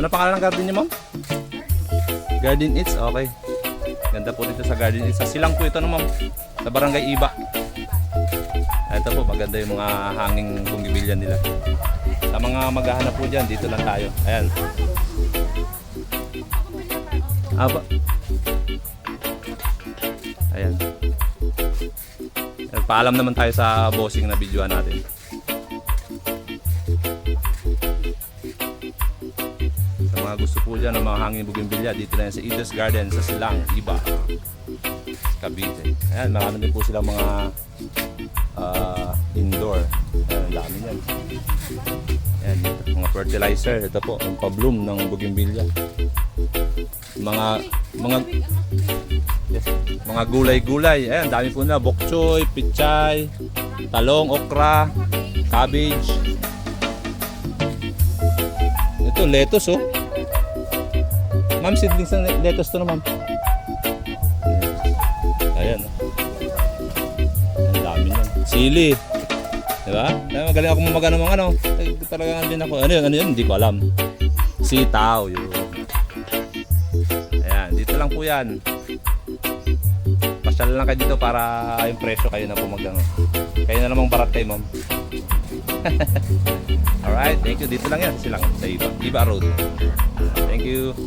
Ano pangalan ng garden niyo, ma'am? Garden Eats, okay. Ganda po dito sa Garden Eats. Sa silang po ito, no, ma'am? Sa Barangay Iba. Ito po, maganda yung mga hanging bunggibilyan nila. Sa mga maghahanap po dyan, dito lang tayo. Ayan. Aba. Ayan. Paalam naman tayo sa bossing na videoan natin. Mga gusto po dyan ng mga hangin bugimbilya, dito na yan sa Edos Garden sa Silang, Iba, Cavite. Ayan, marami din po silang mga ah, indoor. Ayan, dami yan. Ayan, mga fertilizer. Ito po, ang pabloom ng bugimbilya. Mga, mga, yes, mga gulay-gulay. Ayan, dami po na. Bok choy, pichay, talong, okra, cabbage. Ito, lettuce oh. Ma'am, seedlings ng le- lettuce to na ma'am. Ayan oh. Ang dami niyan. Sili. Diba? Magaling ako mamagano ng ano. Talaga din ako. Ano yun? Ano yun? Hindi ko alam. Sitaw. Yun. Ayan. Dito lang po yan. Pasyal lang kayo dito para yung presyo kayo na pumagano. Kayo na namang barat kayo, ma'am. Alright, thank you. Dito lang yan. Silang sa Iba. Iba Road. Thank you.